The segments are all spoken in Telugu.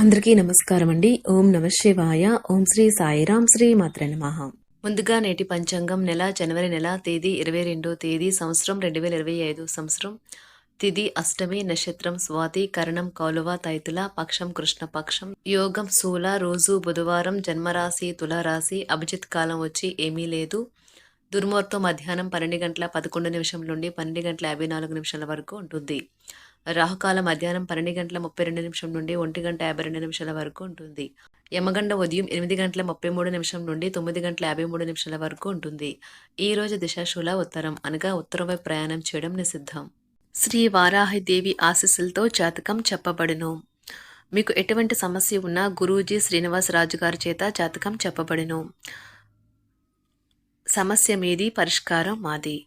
అందరికీ నమస్కారం అండి ఓం నమ శివాయ. ఓం శ్రీ సాయిరాం శ్రీ మాత్ర నమః. ముందుగా నేటి పంచాంగం నెల జనవరి నెల తేదీ ఇరవై రెండో తేదీ సంవత్సరం రెండు వేల ఇరవై ఐదు సంవత్సరం. తిది అష్టమి నక్షత్రం స్వాతి కరణం కౌలువ తైతుల పక్షం కృష్ణపక్షం యోగం శూల రోజు బుధవారం జన్మరాశి తులారాశి అభిజిత్ కాలం వచ్చి ఏమీ లేదు. దుర్ముహూర్తం మధ్యాహ్నం పన్నెండు గంటల పదకొండు నిమిషం నుండి పన్నెండు గంటల యాభై నాలుగు నిమిషాల వరకు ఉంటుంది. రాహుకాల మధ్యాహ్నం పన్నెండు గంటల ముప్పై రెండు నిమిషం నుండి ఒంటి గంట యాభై రెండు నిమిషాల వరకు ఉంటుంది. యమగండ ఉదయం ఎనిమిది గంటల ముప్పై మూడు నిమిషం నుండి తొమ్మిది గంటల యాభై మూడు నిమిషాల వరకు ఉంటుంది. ఈ రోజు దిశాశూల ఉత్తరం అనగా ఉత్తరం వైపు ప్రయాణం చేయడం నిషిద్ధం. శ్రీ వారాహిదేవి ఆశీస్సులతో జాతకం చెప్పబడును. మీకు ఎటువంటి సమస్య ఉన్నా గురూజీ శ్రీనివాసరాజు గారి చేత జాతకం చెప్పబడును. సమస్య మీది పరిష్కారం మాది.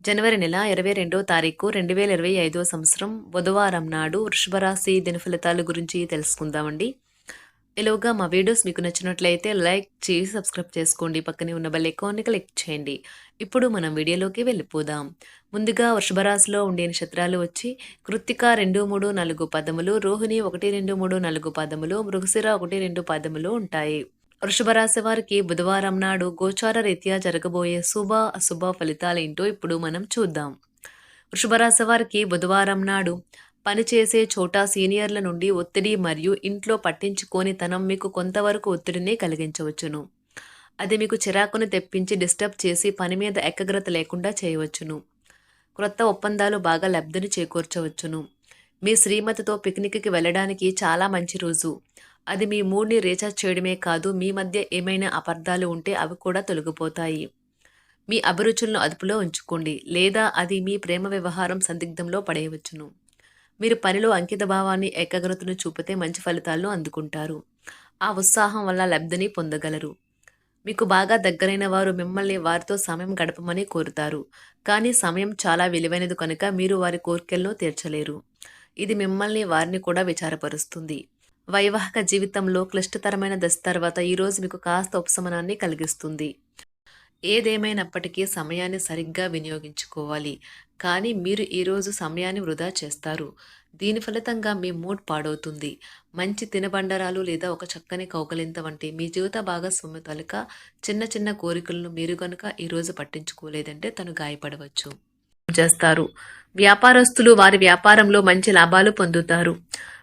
జనవరి నెల ఇరవై రెండో తారీఖు రెండు వేల ఇరవై ఐదో సంవత్సరం బుధవారం నాడు వృషభరాశి దినఫలితాల గురించి తెలుసుకుందామండి. ఇలోగా మా వీడియోస్ మీకు నచ్చినట్లయితే లైక్ చేసి సబ్స్క్రైబ్ చేసుకోండి. పక్కనే ఉన్న బెల్ ఐకాన్ని క్లిక్ చేయండి. ఇప్పుడు మనం వీడియోలోకి వెళ్ళిపోదాం. ముందుగా వృషభరాశిలో ఉండే నక్షత్రాలు వచ్చి కృత్తిక రెండు మూడు నాలుగు పదములు రోహిణి ఒకటి రెండు మూడు నాలుగు పదములు మృగశిర ఒకటి రెండు పదములు ఉంటాయి. వృషభ రాశి వారికి బుధవారం నాడు గోచార రీత్యా జరగబోయే శుభ అశుభ ఫలితాలేంటో ఇప్పుడు మనం చూద్దాం. వృషభ రాశి వారికి బుధవారం నాడు పనిచేసే చోట సీనియర్ల నుండి ఒత్తిడి మరియు ఇంట్లో పట్టించుకోని తనం మీకు కొంతవరకు ఒత్తిడిని కలిగించవచ్చును. అది మీకు చిరాకును తెప్పించి డిస్టర్బ్ చేసి పని మీద ఏకాగ్రత లేకుండా చేయవచ్చును. క్రొత్త ఒప్పందాలు బాగా లబ్ధిని చేకూర్చవచ్చును. మీ శ్రీమతితో పిక్నిక్కి వెళ్ళడానికి చాలా మంచి రోజు. అది మీ మూడ్ని రీఛార్జ్ చేయడమే కాదు మీ మధ్య ఏమైనా అపార్థాలు ఉంటే అవి కూడా తొలగిపోతాయి. మీ అభిరుచులను అదుపులో ఉంచుకోండి లేదా అది మీ ప్రేమ వ్యవహారం సందిగ్ధంలో పడేయవచ్చును. మీరు పనిలో అంకిత భావాన్ని ఏకాగ్రతను చూపితే మంచి ఫలితాలను అందుకుంటారు. ఆ ఉత్సాహం వల్ల లబ్ధిని పొందగలరు. మీకు బాగా దగ్గరైన వారు మిమ్మల్ని వారితో సమయం గడపమని కోరుతారు. కానీ సమయం చాలా విలువైనది కనుక మీరు వారి కోరికలను తీర్చలేరు. ఇది మిమ్మల్ని వారిని కూడా విచారపరుస్తుంది. వైవాహిక జీవితంలో క్లిష్టతరమైన దశ తర్వాత ఈరోజు మీకు కాస్త ఉపశమనాన్ని కలిగిస్తుంది. ఏదేమైనప్పటికీ సమయాన్ని సరిగ్గా వినియోగించుకోవాలి. కానీ మీరు ఈరోజు సమయాన్ని వృధా చేస్తారు. దీని ఫలితంగా మీ మూడ్ పాడవుతుంది. మంచి తినబండరాలు లేదా ఒక చక్కని కౌకలింత వంటి మీ జీవిత భాగస్వామి తలక చిన్న చిన్న కోరికలను మీరు కనుక ఈరోజు పట్టించుకోలేదంటే తను గాయపడవచ్చు. చేస్తారు. వ్యాపారస్తులు వారి వ్యాపారంలో మంచి లాభాలు పొందుతారు.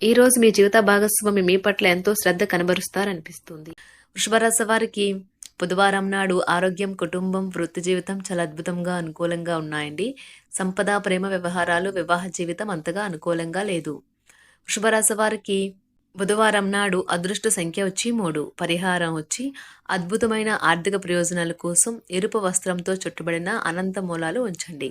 ఈ రోజు మీ జీవిత భాగస్వామి మీ పట్ల ఎంతో శ్రద్ధ కనబరుస్తారనిపిస్తుంది. వృషభరాశి వారికి బుధవారం నాడు ఆరోగ్యం కుటుంబం వృత్తి జీవితం చాలా అద్భుతంగా అనుకూలంగా ఉన్నాయండి. సంపద ప్రేమ వ్యవహారాలు వివాహ జీవితం అంతగా అనుకూలంగా లేదు. వృషభరాశి వారికి బుధవారం నాడు అదృష్ట సంఖ్య వచ్చి మూడు. పరిహారం వచ్చి అద్భుతమైన ఆర్థిక ప్రయోజనాల కోసం ఎరుపు వస్త్రంతో చుట్టబడిన అనంత మూలాలు ఉంచండి.